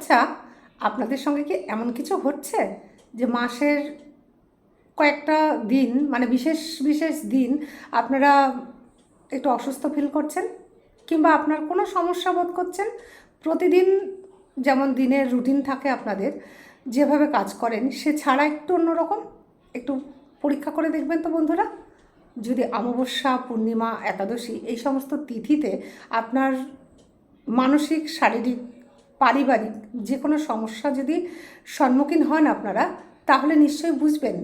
আচ্ছা আপনাদের সঙ্গে কি এমন কিছু হচ্ছে যে মাসের কয়েকটা দিন মানে বিশেষ বিশেষ দিন আপনারা একটু অসুস্থ ফিল করছেন? কিংবা আপনার কোনো সমস্যা বোধ করছেন? প্রতিদিন যেমন দিনের রুটিন থাকে আপনাদের, যেভাবে কাজ করেন, সে ছাড়া একটু অন্যরকম? একটু পরীক্ষা করে দেখবেন তো বন্ধুরা? যদি অমাবস্যা, পূর্ণিমা, একাদশী এই সমস্ত তিথিতে আপনার মানসিক, শারীরিক পারিবারিক যে কোনো সমস্যা যদি সম্মুখীন হন আপনারা, তাহলে নিশ্চয়ই বুঝবেন।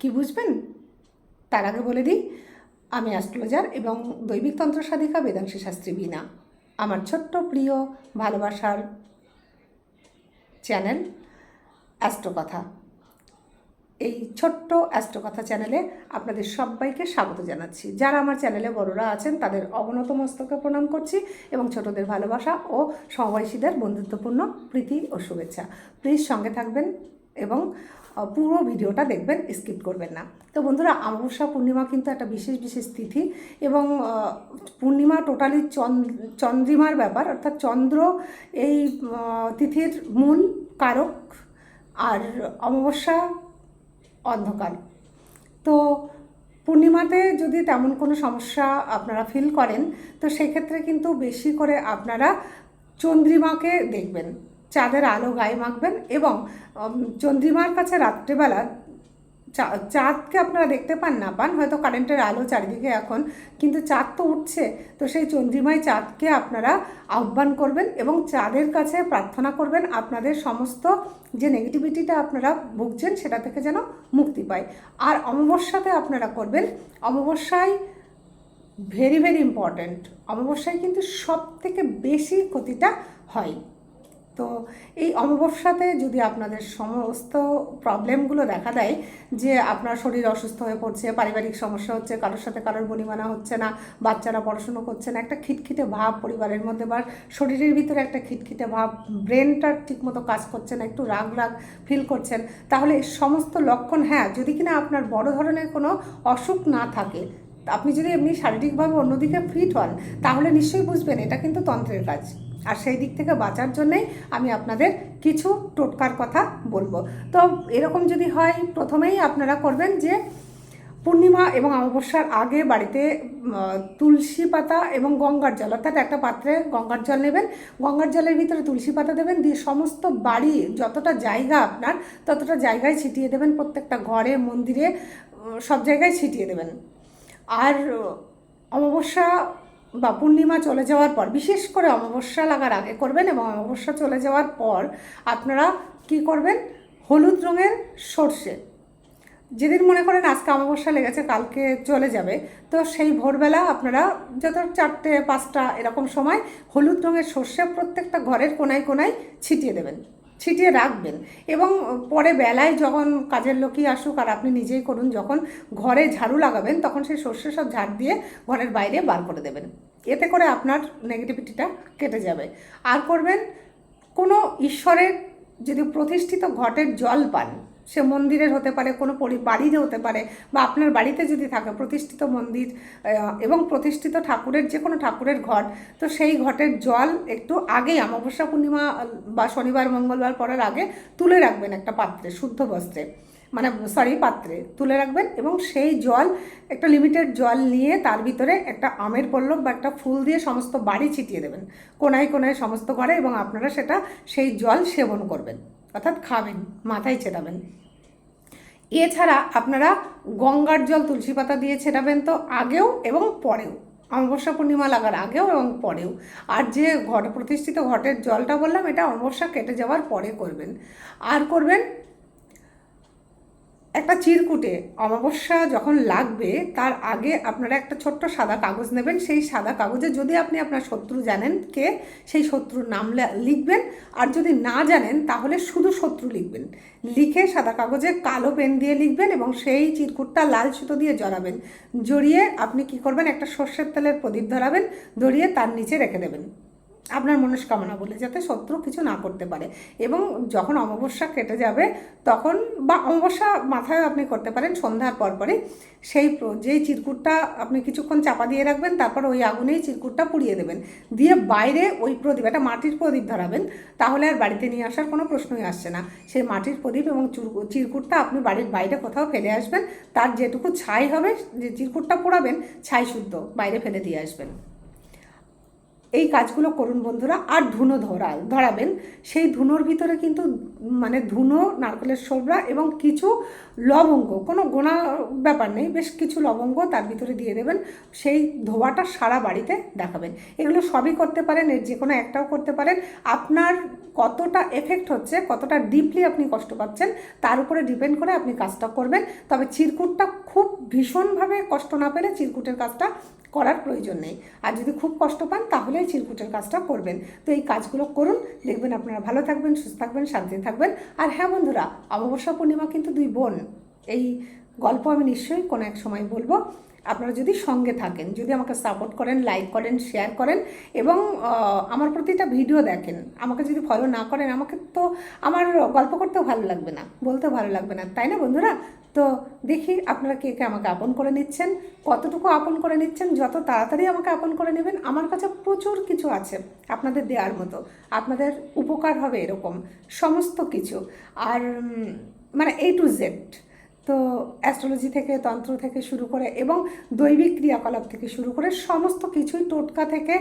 কি বুঝবেন? তার আগে বলে দিই, আমি অ্যাস্ট্রোলজার এবং দৈবিক তন্ত্র সাধিকা বেদাংশী শাস্ত্রী বিনা আমার ছোট্ট প্রিয় ভালোবাসার চ্যানেল অ্যাস্ট্রোকথা। এই ছোট্ট অ্যাস্ট্রোকথা চ্যানেলে আপনাদের সবাইকে স্বাগত জানাচ্ছি। যারা আমার চ্যানেলে বড়রা আছেন, তাদের অবনত মস্তকে প্রণাম করছি এবং ছোটদের ভালোবাসা ও সমবয়সীদের বন্ধুত্বপূর্ণ প্রীতি ও শুভেচ্ছা। প্লিজ সঙ্গে থাকবেন এবং পুরো ভিডিওটা দেখবেন, স্কিপ করবেন না। তো বন্ধুরা, অমাবস্যা পূর্ণিমা কিন্তু একটা বিশেষ বিশেষ তিথি এবং পূর্ণিমা টোটালি চন্দ্রিমার ব্যাপার, অর্থাৎ চন্দ্র এই তিথির মূল কারক। আর অমাবস্যা অন্ধকার। তো পূর্ণিমাতে যদি তেমন কোনো সমস্যা আপনারা ফিল করেন, তো সেক্ষেত্রে কিন্তু বেশি করে আপনারা চন্দ্রিমাকে দেখবেন। চাঁদের আলো গায়ে মাখবেন এবং চন্দ্রিমার কাছে রাত্রিবেলা চাঁদকে আপনারা দেখতে পান না পান, হয়তো কারেন্টের আলো চারিদিকে এখন, কিন্তু চাঁদ তো উঠছে, তো সেই চন্দ্রিমায় চাঁদকে আপনারা আহ্বান করবেন এবং চাঁদের কাছে প্রার্থনা করবেন আপনাদের সমস্ত যে নেগেটিভিটিটা আপনারা ভুগছেন, সেটা থেকে যেন মুক্তি পায়। আর অমাবস্যাতে আপনারা করবেন, অমাবস্যায় ভেরি ভেরি ইম্পর্ট্যান্ট অমাবস্যায় কিন্তু সব থেকে বেশি ক্ষতিটা হয়। তো এই অমাবস্যাতে যদি আপনাদের সমস্ত প্রবলেমগুলো দেখা দেয়, যে আপনার শরীর অসুস্থ হয়ে পড়ছে, পারিবারিক সমস্যা হচ্ছে, কারোর সাথে কারোর বনিমানা হচ্ছে না, বাচ্চারা পড়াশুনো করছে না, একটা খিটখিটে ভাব পরিবারের মধ্যে বা শরীরের ভিতরে একটা খিটখিটে ভাব ব্রেনটা ঠিকমতো কাজ করছে না, একটু রাগ রাগ ফিল করছেন, তাহলে এই সমস্ত লক্ষণ হ্যাঁ যদি কিনা আপনার বড় ধরনের কোনো অসুখ না থাকে, আপনি যদি এমনি শারীরিকভাবে অন্যদিকে ফিট হন, তাহলে নিশ্চয়ই বুঝবেন, এটা কিন্তু তন্ত্রের কাজ। আর সেই দিক থেকে বাঁচার জন্যেই আমি আপনাদের কিছু টোটকার কথা বলব। তো এরকম যদি হয়, প্রথমেই আপনারা করবেন যে পূর্ণিমা এবং অমাবস্যার আগে বাড়িতে তুলসী পাতা এবং গঙ্গার জল, অর্থাৎ একটা পাত্রে গঙ্গার জল নেবেন, গঙ্গার জলের ভিতরে তুলসী পাতা দেবেন, দিয়ে সমস্ত বাড়ি, যতটা জায়গা আপনার, ততটা জায়গায় ছিটিয়ে দেবেন, প্রত্যেকটা ঘরে, মন্দিরে সব জায়গায় ছিটিয়ে দেবেন। আর অমাবস্যা বা পূর্ণিমা চলে যাওয়ার পর, বিশেষ করে অমাবস্যা লাগার আগে করবেন এবং অমাবস্যা চলে যাওয়ার পর আপনারা কি করবেন? হলুদ রঙের সর্ষে। যেদিন মনে করেন আজকে অমাবস্যা লেগেছে, কালকে চলে যাবে, তো সেই ভোরবেলা আপনারা যত চারটে, পাঁচটা এরকম সময় হলুদ রঙের সর্ষে প্রত্যেকটা ঘরের কোনায় কোনায় ছিটিয়ে দেবেন, ছিটিয়ে রাখবেন এবং পরে বেলায় যখন কাজের লোকই আসুক আর আপনি নিজেই করুন, যখন ঘরে ঝাড়ু লাগাবেন তখন সেই সর্ষে সব ঝাড় দিয়ে ঘরের বাইরে বার করে দেবেন। এতে করে আপনার নেগেটিভিটিটা কেটে যাবে। আর করবেন, কোনো ঈশ্বরের যদি প্রতিষ্ঠিত ঘটের জল পান, সে মন্দিরের হতে পারে, কোনো বাড়ির হতে পারে, বা আপনার বাড়িতে যদি থাকে প্রতিষ্ঠিত মন্দির এবং প্রতিষ্ঠিত ঠাকুরের যে কোনো ঠাকুরের ঘট, তো সেই ঘটের জল একটু আগেই অমাবস্যা পূর্ণিমা বা শনিবার, মঙ্গলবার পরের আগে তুলে রাখবেন একটা পাত্রে, শুদ্ধ বস্ত্রে। মানে সরি পাত্রে তুলে রাখবেন এবং সেই জল, একটা লিমিটেড জল নিয়ে তার ভিতরে একটা আমের পল্লব বা একটা ফুল দিয়ে সমস্ত বাড়ি ছিটিয়ে দেবেন। কোনায় কোনায় সমস্ত ঘরে এবং আপনারা সেটা সেই জল সেবন করবেন, অর্থাৎ খাবেন, মাথায় ছেটাবেন। এছাড়া আপনারা গঙ্গার জল, তুলসী পাতা দিয়ে ছেটাবেন তো আগেও এবং পরেও। অমাবস্যা পূর্ণিমা লাগার আগেও এবং পরেও। আর যে ঘট প্রতিষ্ঠিত ঘটের জলটা বললাম, এটা অমাবস্যা কেটে যাওয়ার পরে করবেন। আর করবেন একটা চিরকুটে অমাবস্যা যখন লাগবে, তার আগে আপনারা একটা ছোট্ট সাদা কাগজ নেবেন। সেই সাদা কাগজে যদি আপনি আপনার শত্রু জানেন কে, সেই শত্রুর নাম লিখবেন। আর যদি না জানেন, তাহলে শুধু শত্রু লিখবেন। লিখে সাদা কাগজে কালো পেন দিয়ে লিখবেন এবং সেই চিরকুটটা লাল সুতো দিয়ে জড়াবেন। জড়িয়ে আপনি কি করবেন? একটা সর্ষের তেলের প্রদীপ ধরাবেন, ধরিয়ে তার নিচে রেখে দেবেন। আপনার মনস্কামনা বলে যাতে শত্রু কিছু না করতে পারে। এবং যখন অমাবস্যা কেটে যাবে, তখন বা অমাবস্যা মাথায় আপনি করতে পারেন, সন্ধ্যার পর পরে সেই যেই চিরকুটটা আপনি কিছুক্ষণ চাপা দিয়ে রাখবেন, তারপর ওই আগুনেই চিরকুটটা পুড়িয়ে দেবেন। দিয়ে বাইরে ওই প্রদীপ, একটা মাটির প্রদীপ ধরাবেন, তাহলে আর বাড়িতে নিয়ে আসার কোনো প্রশ্নই আসছে না। সেই মাটির প্রদীপ এবং চুর- চিরকুটটা আপনি বাড়ির বাইরে কোথাও ফেলে আসবেন, তার যেটুকু ছাই হবে, যে চিরকুটটা পোড়াবেন, ছাই শুদ্ধ, বাইরে ফেলে দিয়ে আসবেন। এই কাজগুলো করুন বন্ধুরা। আর ধুনো ধরা ধরাবেন। সেই ধুনোর ভিতরে কিন্তু মানে ধুনো, নারকেলের সোবরা এবং কিছু লবঙ্গ, কোনো গোনা ব্যাপার নেই, বেশ কিছু লবঙ্গ তার ভিতরে দিয়ে দেবেন। সেই ধোয়াটা সারা বাড়িতে দেখাবেন। এগুলো সবই করতে পারেন, এর যে কোনো একটাও করতে পারেন। আপনার কতটা এফেক্ট হচ্ছে, কতটা ডিপলি আপনি কষ্ট পাচ্ছেন, তার উপরে ডিপেন্ড করে আপনি কাজটা করবেন। তবে চিরকুটটা খুব ভীষণভাবে কষ্ট না পেলে চিরকুটের কাজটা করার প্রয়োজন নেই। আর যদি খুব কষ্ট পান, তাহলে চিরকুটের কাজটা করবেন। তো এই কাজগুলো করুন, দেখবেন আপনারা ভালো থাকবেন, সুস্থ থাকবেন, শান্তিতে থাকবেন। আর হ্যাঁ বন্ধুরা, অমাবস্যা পূর্ণিমা কিন্তু দুই বোন। এই গল্প আমি নিশ্চয়ই কোনো এক সময় বলব। আপনারা যদি সঙ্গে থাকেন, যদি আমাকে সাপোর্ট করেন লাইক করেন শেয়ার করেন এবং আমার প্রতিটা ভিডিও দেখেন, আমাকে যদি ফলো না করেন, আমাকে তো আমার গল্প করতেও ভালো লাগবে না, বলতেও ভালো লাগবে না, তাই না বন্ধুরা? তো দেখি আপনারা কে কে আমাকে আপন করে নিচ্ছেন, কতটুকু আপন করে নিচ্ছেন, যত তাড়াতাড়ি আমাকে আপন করে নেবেন, আমার কাছে প্রচুর কিছু আছে আপনাদের দেওয়ার মতো, আপনাদের উপকার হবে এরকম, সমস্ত কিছু। আর মানে এ টু জেড তো অ্যাস্ট্রোলজি থেকে, তন্ত্র থেকে শুরু করে এবং দৈবিক ক্রিয়াকলাপ থেকে শুরু করে সমস্ত কিছুই টোটকা থেকে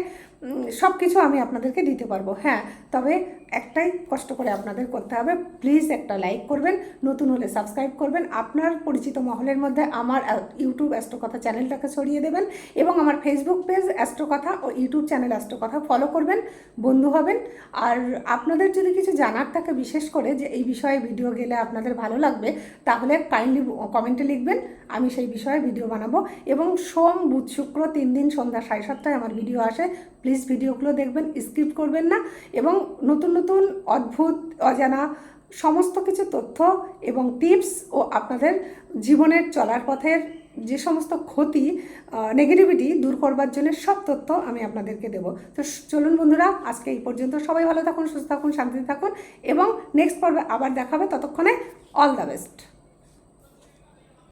সব কিছু আমি আপনাদেরকে দিতে পারব। হ্যাঁ তবে একটাই কষ্ট করে আপনাদের করতে হবে প্লিজ একটা লাইক করবেন, নতুন হলে সাবস্ক্রাইব করবেন, আপনার পরিচিত মহলের মধ্যে আমার ইউটিউব অ্যাস্ট্রোকথা চ্যানেলটাকে ছড়িয়ে দেবেন এবং আমার ফেসবুক পেজ অ্যাস্ট্রোকথা ও ইউটিউব চ্যানেল অ্যাস্ট্রোকথা ফলো করবেন, বন্ধু হবেন। আর আপনাদের যদি কিছু জানার থাকে বিশেষ করে যে এই বিষয়ে ভিডিও গেলে আপনাদের ভালো লাগবে, তাহলে কাইন্ডলি কমেন্টে লিখবেন, আমি সেই বিষয়ে ভিডিও বানাবো। এবং সোম, বুধ, শুক্র তিন দিন সন্ধ্যা সাড়ে সাতটায় আমার ভিডিও আসে। প্লিজ ভিডিওগুলো দেখবেন স্কিপ করবেন না। এবং নতুন নতুন, অদ্ভুত, অজানা, সমস্ত কিছু তথ্য এবং টিপস ও আপনাদের জীবনের চলার পথের যে সমস্ত ক্ষতি নেগেটিভিটি দূর করবার জন্য সব তথ্য আমি আপনাদেরকে দেবো। তো চলুন বন্ধুরা, আজকে এই পর্যন্ত সবাই ভালো থাকুন, সুস্থ থাকুন, শান্তিতে থাকুন এবং নেক্সট পর্বে আবার দেখাবে। ততক্ষণে অল দ্য বেস্ট